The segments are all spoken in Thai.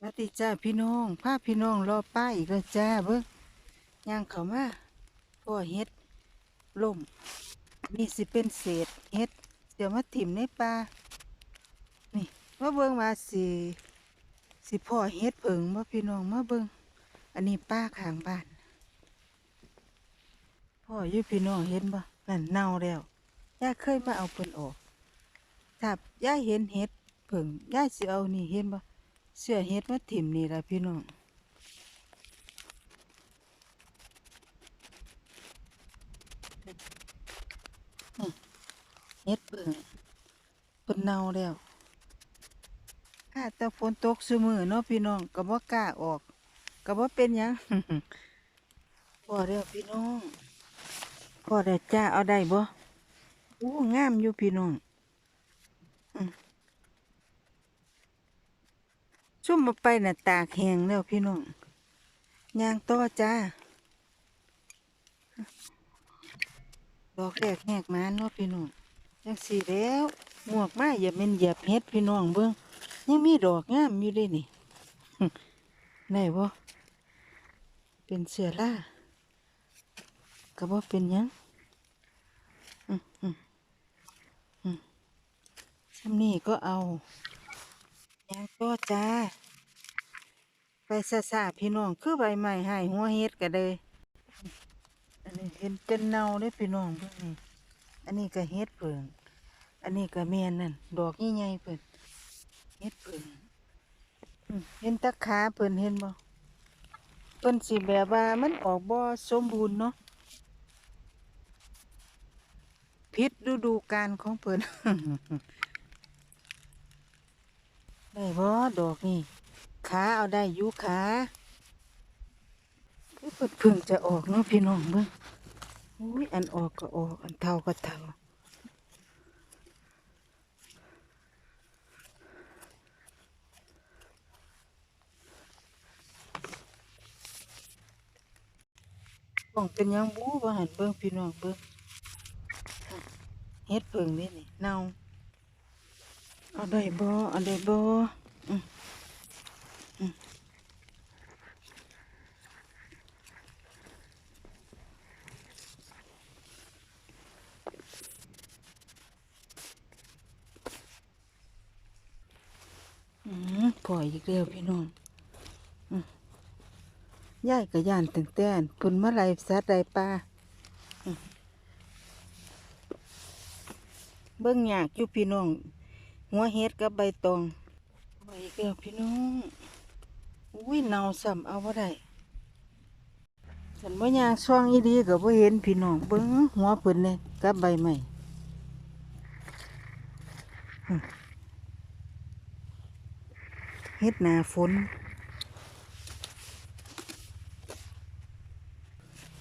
สวัสดีจ้าพี่น้องพาพี่น้องรอป้าอีกแล้วจ้าเบิ้งย่างเขามาพ่อเฮ็ดล่มนี่สิเป็นเศษเฮ็ดเดี๋ยวมาถิ่มในปลานี่มาเบิ้งมาสิสิพ่อเฮ็ดเผิงมาพี่น้องมาเบิ้งอันนี้ป้าข้างบ้าน พ่ออยู่พี่น้องเห็นบ่นั่นเน่าแล้วย่าเคยมาเอาเพิ่นออกถ้าย่าเห็นเฮ็ดเผิงย่าสิเอานี่เห็นบ่ เสื้อเฮ็ดมาถิ่มนี่ละพี่น้องเฮ็ดเบิ่งเพิ่นเน่าแล้วถ้าแต่ฝนตกซุมือเนาะพี่น้องก็บ่กล้าออกก็บ่เป็นหยังพอแล้วพี่น้องพอได้จ้าเอาได้บ่อู้งามอยู่พี่น้อง ซุ่มมาไปน่ะตากแห้งแล้วพี่น้องยางต่อจ้า ดอกแรกแหกมาเนาะพี่น้องจังสีแล้วหมวกมาอย่าเป็นเหยียบเฮ็ดพี่น้องเบิ่งยังมีดอกงามอยู่เด้นี่ได้บ่เป็นเสือล่าก็บ่เป็นยังอืมอืมอืมซ้ำนี่ก็เอา ยางก็จ้า ไปซาซาพี่น้องคือใบไม้ให้หัวเฮ็ดก็เลยอันนี้เห็นจนเน่าเลยพี่น้องเพิ่นนี่อันนี้ก็เฮ็ดเผิงอันนี้ก็แม่นนั่นดอกใหญ่ๆเพิ่นเฮ็ดเผิงอืมเห็นตะขาเพิ่นเห็นบ่เพิ่นสิแบบว่ามันออกบ่สมบูรณ์เนาะผิดฤดูกาลของเพิ่น ได้บ่ดอกนี่ขาเอาได้ยู่ขาคือเพิ่นเพิ่งจะออกเนาะพี่น้องเบิ่งอุ้ยอันออกก็ออกอันเท่าก็เท่าต้องเป็นยังบูบ่หันเบิ่งพี่น้องเบิ่งเฮ็ดเพิ่งนี่นี่เน่า เอาได้บ่เอาได้บ่อืมปล่อยอีกแล้วพี่น้องอืมยายก็ย่านตั้งแต่นพุ่นมาไล่สัตว์ไล่ปลาเบิ่งหยากอยู่พี่น้อง หัวเฮ็ดกับใบตองไว้อีกแล้วพี่น้อง อุ้ยเนาซ้ำเอาบ่ได้ฉันบ่ย่างช่วงอีดีก็บ่เห็นพี่น้องเบิ่งหัวเพิ่นเนี่ยกับใบไม้อืมเฮ็ดหน้าฝน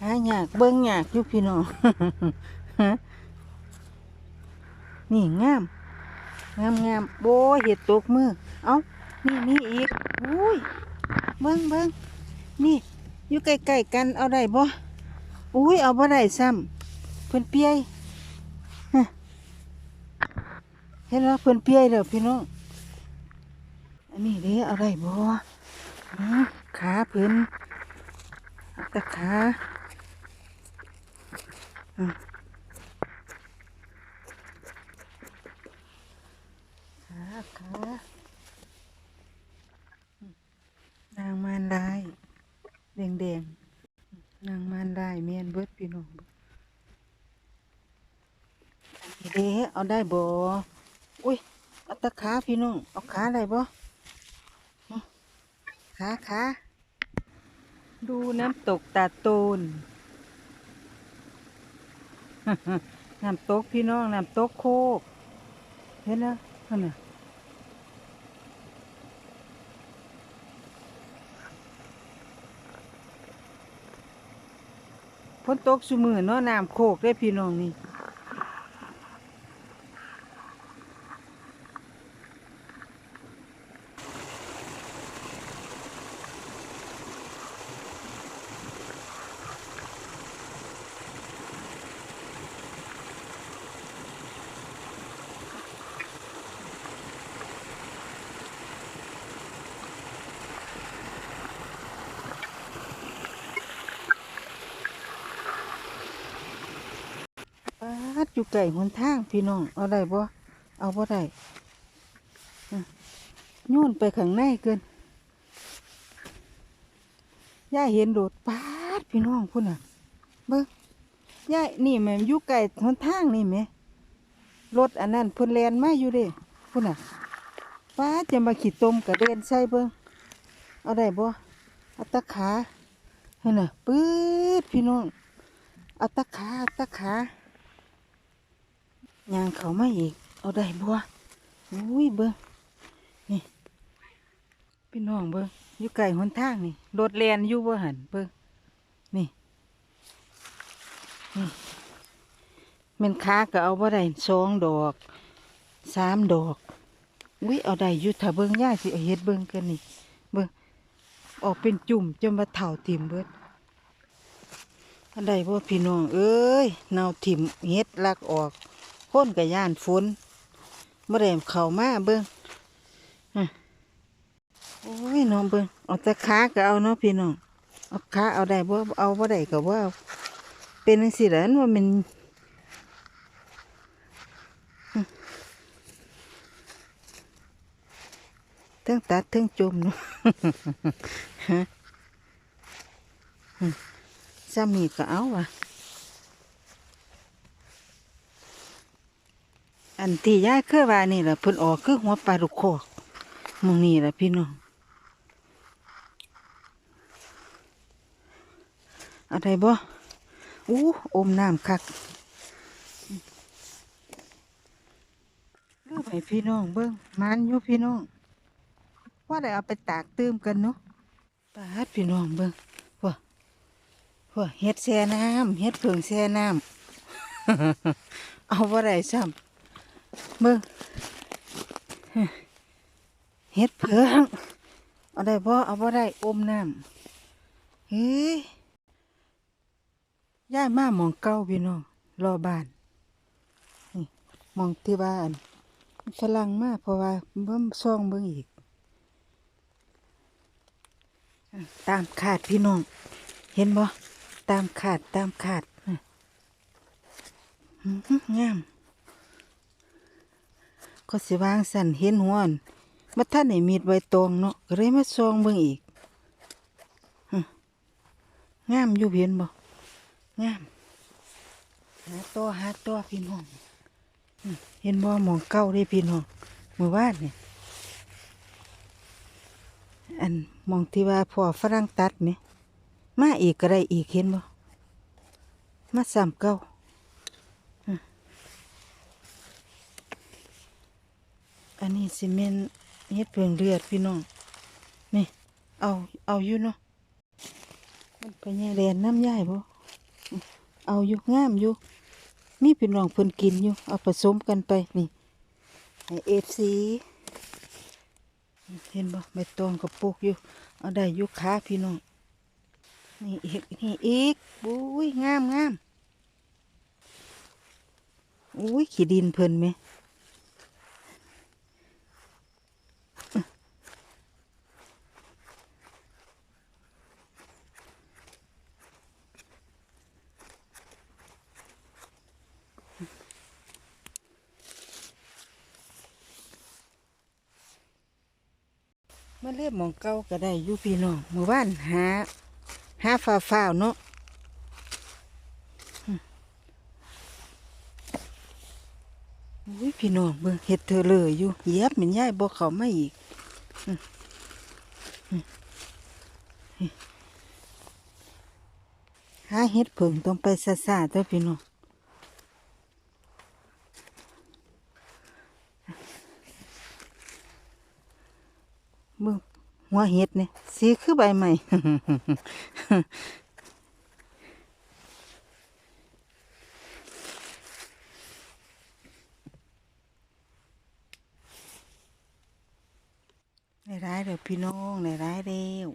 หายากเบิ่งยากอยู่พี่น้องนี่งาม งามงามโบเห็ดตกมือ เอานี่นี่อีกอุ้ยเบิ้งเบิ้งนี่อยู่ใกล้ๆกันเอาได้บ่อุ้ยเอาบ่ได้ซ้ำเพิ่อนเปียยเห็นว่าเพิ่อนเปียยแล้วพี่น้องอันนี้เด้เอาได้บ่ขาเพิ่นเอาแตะขาอืมขาขาอืมนางมารได้แดงแดงๆนางมารได้เมียนเบิดพี่น้องเบิดอันนี้เด้เอา ได้บ่อุ้ยเอาตะขาพี่น้องเอาขาได้บ่ขาขาดูน้ำตกตาโตนน้ำตกพี่น้องน้ำตกโคก เห็นแล้วนั่นน่ะฝนตกสุมือเนาะน้ำโคกได้พี่น้องนี่ อยู่ไก่หนทางพี่น้อง เอาได้บ่เอาบ่ได้อะโยนไปข้างในเกินย่าเห็นโดดปาดพี่น้องพุ่นน่ะ เบิ่งย่านี่แม่นอยู่ไก่หนทางนี่แหม่รถอันนั้นเพิ่นแลนมาอยู่เด้พุ่นน่ะป้าดจะมาขี่ตมกระเด็นใส่เบิ่งเอาได้บ่เอาตะขาเห็นน่ะปื๊ดพี่น้องเอาตะขาเอาตะขา ยางเขามาอีก เอาได้บัวอุ้ยเบิ้งนี่พี่น้องเบิ้งอยู่ไก่หนทางนี่รถแลนอยู่บ่หันเบิ้งนี่นี่แมันค้าก็เอาบ่ได้สองดอกสามดอกอุ้ยเอาได้อยู่ถ้าเบิ้งย่าสิเฮ็ดเบิ้งกันนี่เบิ้งออกเป็นจุ่มจนมาเถ่าติ่มเบิดอันใดบ่พี่น้องเอ้ยเนาถิ่มเฮ็ดลักออก พ้นกับย่านฝนเมื่อไรเข้ามาเบิ้งอะโอ้ยน้องเบิ้งเอาแต่ขาก็เอาเนาะพี่น้องเอาขาเอาได้บ่เอาบ่ได้ก็บ่เอาเป็นจังซี่แหละว่ามันทั้งตัดทั้งจมเนาะฮะอืมซ้ำนี่ก็เอาว่ะ อันที่ยายเคยว่านี่แหละเพิ่นออกคือหัวปลาลูกโคกมองนี่แหละพี่น้องอะไรบ่อู้อมน้ำคักเลือกให้พี่น้องเบิ่งมันอยู่พี่น้อง ว่าได้เอาไปตากตื้มกันเนาะปาดพี่น้องเบิ่งว่าว่าเฮ็ดแช่น้ำเฮ็ดเผิงแช่น้ำ เอาว่าได้ซ้ำ เบิ่งเฮ็ดเผืองเอาได้บ่เอาบ่ได้อมน้ำเฮ้ยย้ายมาหมองเก่าพี่น้องรอบ้านมองที่บ้านฝรั่งมากเพราะว่าเบิ่งซ่องเบิ่งอีก ตามขาดพี่น้อง เห็นบ่ตามขาดตามขาดอะอื้อหืองาม ก็สิวางสั่นเห็นหัวนมาท่านไหนมีดไว้ตรงเนาะก็เลยมาซองเบิ่งอีกงามอยู่เห็นบ่งามหาตัวหาตัวพี่น้องเห็นบ่หมองเก้าได้พี่น้องเมื่อวานเนี่ยอันมองที่ว่าพ่อฝรั่งตัดไหมมาอีกก็ได้อีกเห็นบ่มาสามเก้า อันนี้ซีเมนต์เฮ็ดเปลืองเลือดพี่น้อง นี่ เอา เอาอยู่เนาะ มันไปแย่แดนน้ำย่ายบ่เอาอยู่งามอยู่ มีพี่น้องเพิ่นกินอยู่ เอาผสมกันไป นี่ให้เอฟซีเห็นบ่ใบตองกับปลูกอยู่ เอาได้ยู่ขาพี่น้อง นี่อีก นี่อีกอุ้ยงามงามอุ้ย ขี้ดินเพลินไหม มาเรียบมองเก่าก็ได้อยู่พี่น้องหมู่บ้านหาหาฟ้าฟ้าเนาะอุ้ยพี่น้องเบิ่งเห็ดเธอเลยอยู่เยียบเหม็นย่ายบอกเขามาอีกอืมอืมนี่หาเห็ดเผิงต้องไปซาซาเด้อพี่น้อง มึงหัวเห็ดเนี่ยสีคือใบใหม่ได้ร้ายเดี๋ยวพี่น้องได้ร้ายเร็ว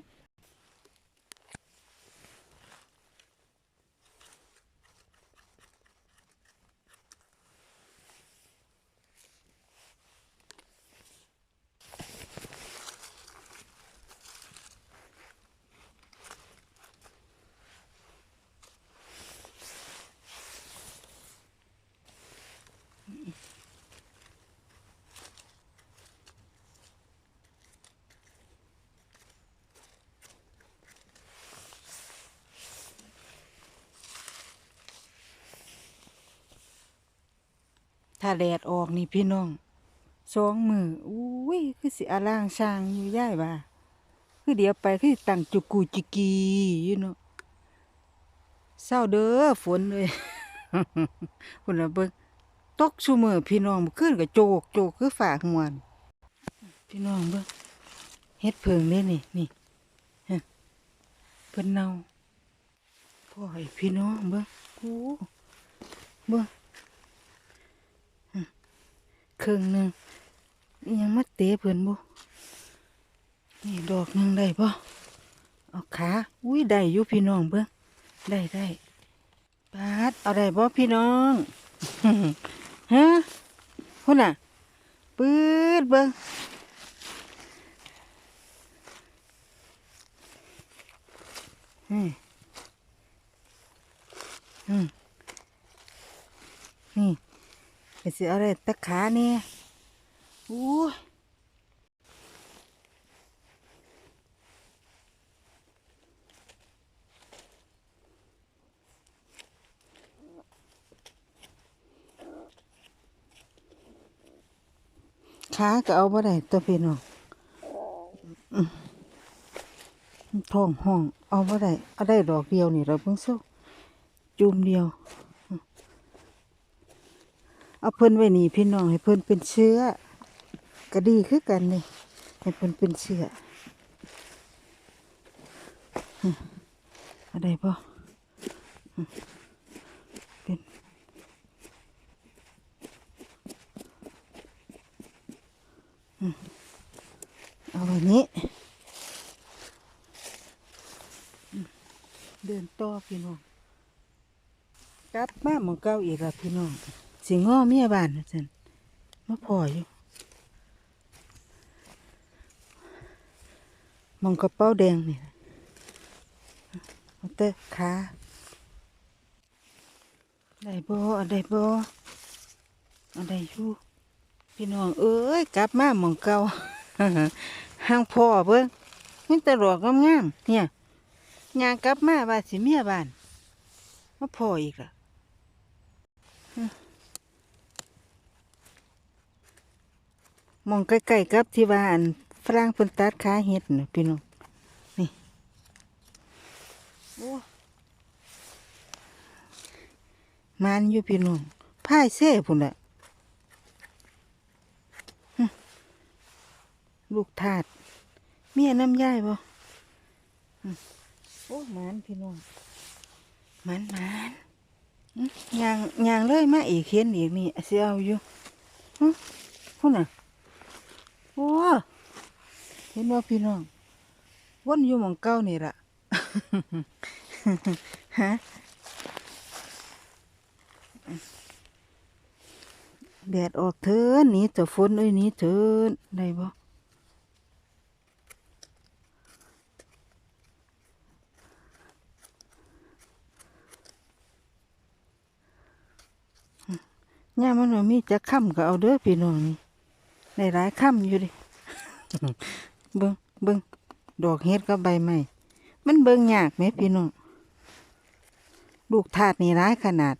ถ้าแดดออกนี่พี่น้องสองมืออุ้ยคือสิอาล่างช่างอยู่ย่ายว่าคือเดี๋ยวไปคือตั้งจุกูจิกีอยู่เนาะเศร้าเด้อฝนเลยพุ่นน่ะเบิ่งตกซุมื้อพี่น้องมื้นก็โจกโจกคือฝากหวนพี่น้องเบิ่งเฮ็ดเพิงเด้นี่นี่เพิ่นเน่าพ่อให้พี่น้องเบิ่งโอ้เบิ่ง ครึ่งหนึ่งยังมาเตะเพิ่อนบ่นี่ดอกหนึ่งได้บ่เอาขาอุ้ยได้อยู่พี่น้องเบิ่งได้ได้ปาดเอาได้บ่พี่น้องฮะพุ่นน่ะปื๊ดเบิ่งอืมอืมนี่ ไปสิอะไรตะขาเนี่ยอู้ขาก็เอาบ่ได้ตัวพี่น้องอืมท้องห้อง เอาบ่ได้ เอาได้ดอกเดียวนี่เราเพิ่งสู้จุ่มเดียว เอาเพิ่นไว้นี่พี่น้องให้เพิ่นเป็นเชื้อก็ดีคือกันนี่ให้เพิ่นเป็นเชื้ออะไรบ่เป็นเอาไว้นี้ เดินต่อพี่น้องกลับมาหมองเก้าอีกแล้วพี่น้อง สิง้อเมียบ้านนะจันมาพออยู่มองกระเป๋าแดงนี่เต่ขาได้บ่เอาได้บ่อาได้อยู่พี่น้องเอ้ยกลับมาหมองเก่าห้างพ่อเบิ่งมีแต่ดอกงามๆเนี่ยยางกลับมาว่าสิเมียบ้านมาพออีกล่ะ มองใกล้ๆกับที่ว่าอันฝรั่งเพิ่นตัดขาเห็ดนะพี่น้องนี่โอ้มันอยู่พี่น้องพายเซ่พุ่นน่ะลูกทาดเมียน้ำย่ายบ่โอ้มันพี่น้องมันมันยางยางเลยมาอีกเห็นอีกนี่สิเอาอยู่หึพุ่นน่ะ อ้เห็นว่าพี่น้องวนอยู่หมองเก้านี่ละฮะแดดออกเถินนีแต่ฝนเอ้ยนีเถินได้บ่ย่ามมันมีจะค่ำก็เอาเด้อพี่น้องนี่ ได้หลายค่ำอยู่ดิเบิ่งเบิ่งดอกเฮ็ดกับใบไม้มันเบิ่งยากไหมพี่น้องลูกถาดนี่ร้ายขนาด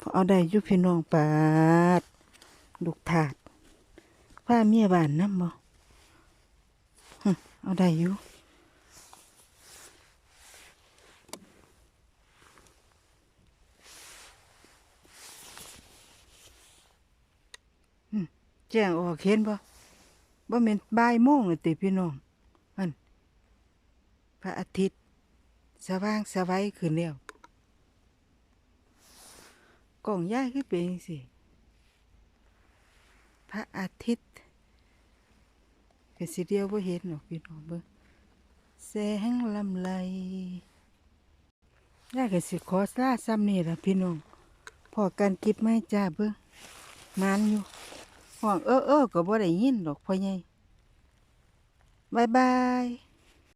พอเอาได้อยู่พี่น้องปาด ลูกถาดผ้าเมียบ้านน้ำบ่ฮึเอาได้อยู่ จ้งออกเห็นบ่บ่แม่นบ่ายโมงเลยติพี่น้องอันพระอาทิตย์ สว่างสวัยขึ้นแล้วกล่องย้ายคือเป็นจังซี่พระอาทิตย์ก็สิเดียวบ่เห็นหรอกพี่น้องเบิ่งแสงลำไรยายก็สิขอลาซ้ำนี่ล่ะพี่น้องพอกันกิบไม้จ้าเบิ่งมานอยู่ ห้องเออเออก็บ่ได้ยินหรอกพ่อใหญ่บายบาย